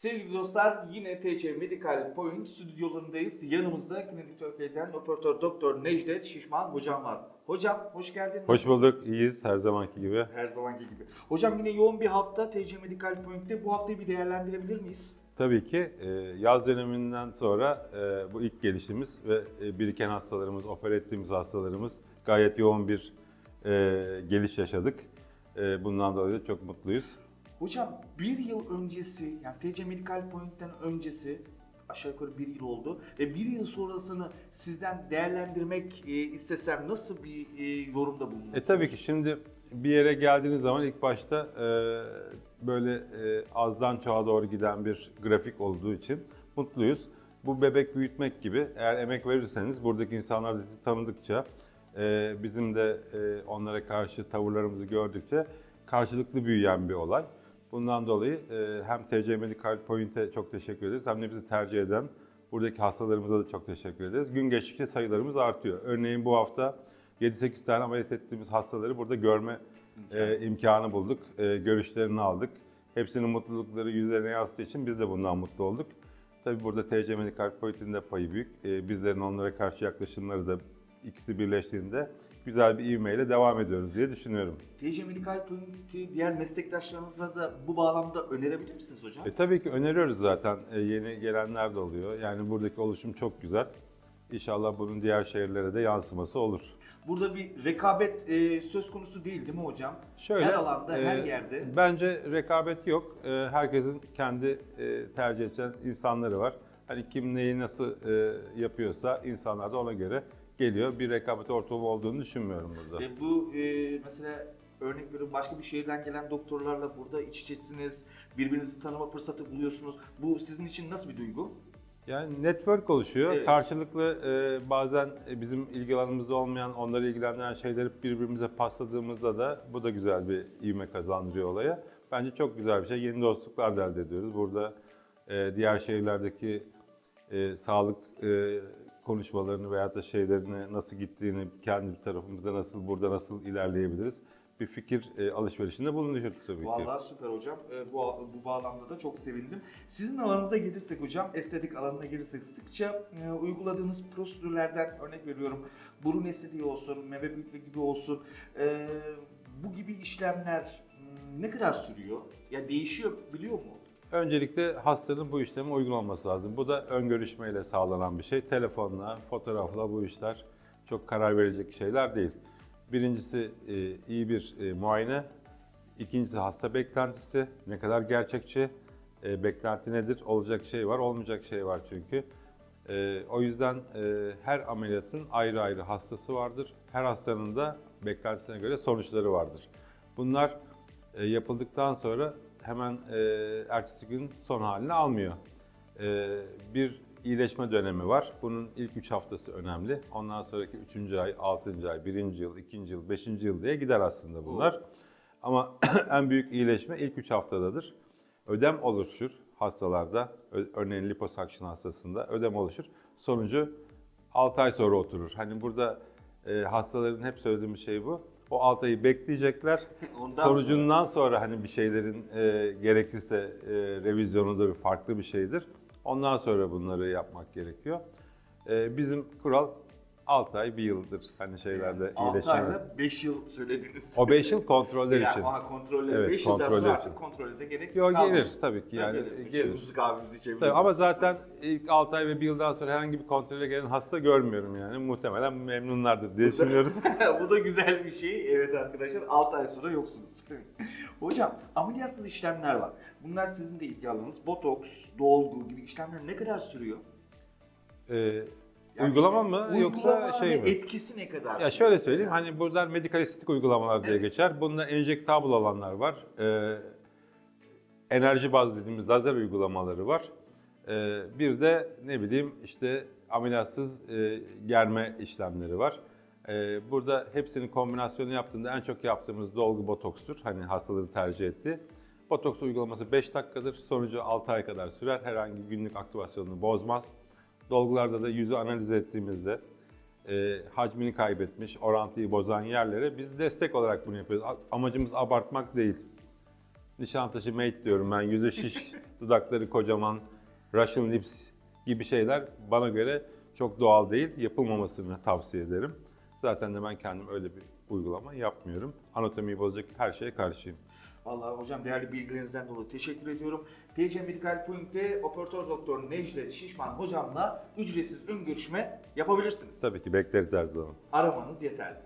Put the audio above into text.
Sevgili dostlar yine TC Medical Point stüdyolarındayız. Yanımızda Klinik Türkiye'den operatör doktor Necdet Şişman hocam var. Hocam hoş geldin. Hoş bulduk, iyiyiz her zamanki gibi. Her zamanki gibi. Hocam yine yoğun bir hafta TC Medical Point'te. Bu haftayı bir değerlendirebilir miyiz? Tabii ki e, yaz döneminden sonra e, bu ilk gelişimiz ve e, biriken hastalarımız, opera ettiğimiz hastalarımız gayet yoğun bir e, geliş yaşadık. Bundan dolayı da çok mutluyuz. Hocam bir yıl öncesi yani TC Medical Point'ten öncesi aşağı yukarı bir yıl oldu ve bir yıl sonrasını sizden değerlendirmek e, istesem nasıl bir e, yorumda bulunursunuz? E tabii ki şimdi bir yere geldiğiniz zaman ilk başta e, böyle e, azdan çoğa doğru giden bir grafik olduğu için mutluyuz. Bu bebek büyütmek gibi eğer emek verirseniz buradaki insanlar da sizi tanıdıkça e, bizim de e, onlara karşı tavırlarımızı gördükçe karşılıklı büyüyen bir olay. Bundan dolayı e, hem TC Medical Point'e çok teşekkür ederiz hem de bizi tercih eden buradaki hastalarımıza da çok teşekkür ederiz. Gün geçtikçe sayılarımız artıyor. Örneğin bu hafta 7-8 tane ameliyat ettiğimiz hastaları burada görme e, imkanı bulduk. E, görüşlerini aldık. Hepsinin mutlulukları yüzlerine yansıdığı için biz de bundan mutlu olduk. Tabii burada TC Medical Point'in de payı büyük. E, bizlerin onlara karşı yaklaşımları da ikisi birleştiğinde güzel bir ivmeyle devam ediyoruz diye düşünüyorum. TC Medical Point'i diğer meslektaşlarınıza da bu bağlamda önerebilir misiniz hocam? E, tabii ki öneriyoruz zaten. E, yeni gelenler de oluyor. Yani buradaki oluşum çok güzel. İnşallah bunun diğer şehirlere de yansıması olur. Burada bir rekabet e, söz konusu değil değil mi hocam? Şöyle, her alanda, her e, yerde. Bence rekabet yok. E, herkesin kendi e, tercih edeceği insanları var. Hani kim neyi nasıl e, yapıyorsa insanlar da ona göre geliyor. Bir rekabet ortamı olduğunu düşünmüyorum burada. E, bu e, mesela örnek veriyorum başka bir şehirden gelen doktorlarla burada iç içesiniz, birbirinizi tanıma fırsatı buluyorsunuz. Bu sizin için nasıl bir duygu? Yani network oluşuyor. Evet. Karşılıklı e, bazen e, bizim ilgi alanımızda olmayan, onları ilgilendiren şeyleri birbirimize pasladığımızda da bu da güzel bir ivme kazandırıyor olaya. Bence çok güzel bir şey. Yeni dostluklar da elde ediyoruz. Burada e, diğer şehirlerdeki e, sağlık e, konuşmalarını veyahut da şeylerini nasıl gittiğini, kendi tarafımızda nasıl, burada nasıl ilerleyebiliriz bir fikir e, alışverişinde bulunuyoruz tabii ki. Vallahi süper hocam. E, bu, bu bağlamda da çok sevindim. Sizin alanınıza gelirsek hocam, estetik alanına gelirsek sıkça e, uyguladığınız prosedürlerden örnek veriyorum. Burun estetiği olsun, meme büyüklüğü gibi olsun. E, bu gibi işlemler m, ne kadar sürüyor? Ya değişiyor biliyor mu? Öncelikle hastanın bu işleme uygun olması lazım. Bu da ön görüşmeyle sağlanan bir şey. Telefonla, fotoğrafla bu işler çok karar verecek şeyler değil. Birincisi e, iyi bir e, muayene. İkincisi hasta beklentisi. Ne kadar gerçekçi, e, beklenti nedir? Olacak şey var, olmayacak şey var çünkü. O yüzden her ameliyatın ayrı ayrı hastası vardır. Her hastanın da beklentisine göre sonuçları vardır. Bunlar yapıldıktan sonra hemen e, ertesi gün son halini almıyor. E, bir iyileşme dönemi var. Bunun ilk 3 haftası önemli. Ondan sonraki 3. ay, 6. ay, 1. yıl, 2. yıl, 5. yıl diye gider aslında bunlar. Ama en büyük iyileşme ilk 3 haftadadır. Ödem oluşur hastalarda, örneğin liposuction hastasında ödem oluşur. Sonucu 6 ay sonra oturur. Hani burada e, hastaların hep söylediğimiz şey bu. O 6 ayı bekleyecekler. Ondan Sonucundan sonra hani bir şeylerin e, gerekirse e, revizyonudur, farklı bir şeydir. Ondan sonra bunları yapmak gerekiyor. E, bizim kural 6 ay, 1 yıldır hani şeylerde 6 iyileşme. ayla 5 yıl söylediniz. O 5 yıl kontroller için. Aha kontrolleri Evet, 5 yıldan kontroller sonra için. artık kontrole de gerek Yo, kalmaz. gelir tabii ki yani, gelir. gelir. İçelim, kahvemizi içebiliriz. Tabii, ama zaten ilk 6 ay ve 1 yıldan sonra herhangi bir kontrole gelen hasta görmüyorum yani. Muhtemelen memnunlardır diye düşünüyoruz. Bu da güzel bir şey. Evet arkadaşlar 6 ay sonra yoksunuz. Hocam ameliyatsız işlemler var. Bunlar sizin de ilgi alanınız. Botoks, dolgu gibi işlemler ne kadar sürüyor? Ee, Yani uygulama mı Uygulama yoksa şey mi? etkisi ne kadar Ya şöyle mesela? söyleyeyim hani buradan medikal estetik uygulamalar diye Evet. geçer. Bunda enjektable olanlar var. Ee, enerji bazlı dediğimiz lazer uygulamaları var. Ee, bir de ne bileyim işte ameliyatsız e, germe işlemleri var. Ee, burada hepsinin kombinasyonu yaptığında en çok yaptığımız dolgu botokstur. Hani hastaları tercih etti. Botoks uygulaması 5 dakikadır. Sonucu 6 ay kadar sürer. Herhangi günlük aktivasyonunu bozmaz. Dolgularda da yüzü analiz ettiğimizde e, hacmini kaybetmiş, orantıyı bozan yerlere biz destek olarak bunu yapıyoruz. Amacımız abartmak değil. Nişantaşı mate diyorum ben. Yüzü şiş, dudakları kocaman, Russian lips gibi şeyler bana göre çok doğal değil. Yapılmamasını tavsiye ederim. Zaten de ben kendim öyle bir uygulama yapmıyorum. Anatomiyi bozacak her şeye karşıyım. Vallahi hocam değerli bilgilerinizden dolayı teşekkür ediyorum. TC Medical Point'te operatör doktor Necdet Şişman hocamla ücretsiz ön görüşme yapabilirsiniz. Tabii ki bekleriz her zaman. Aramanız yeterli.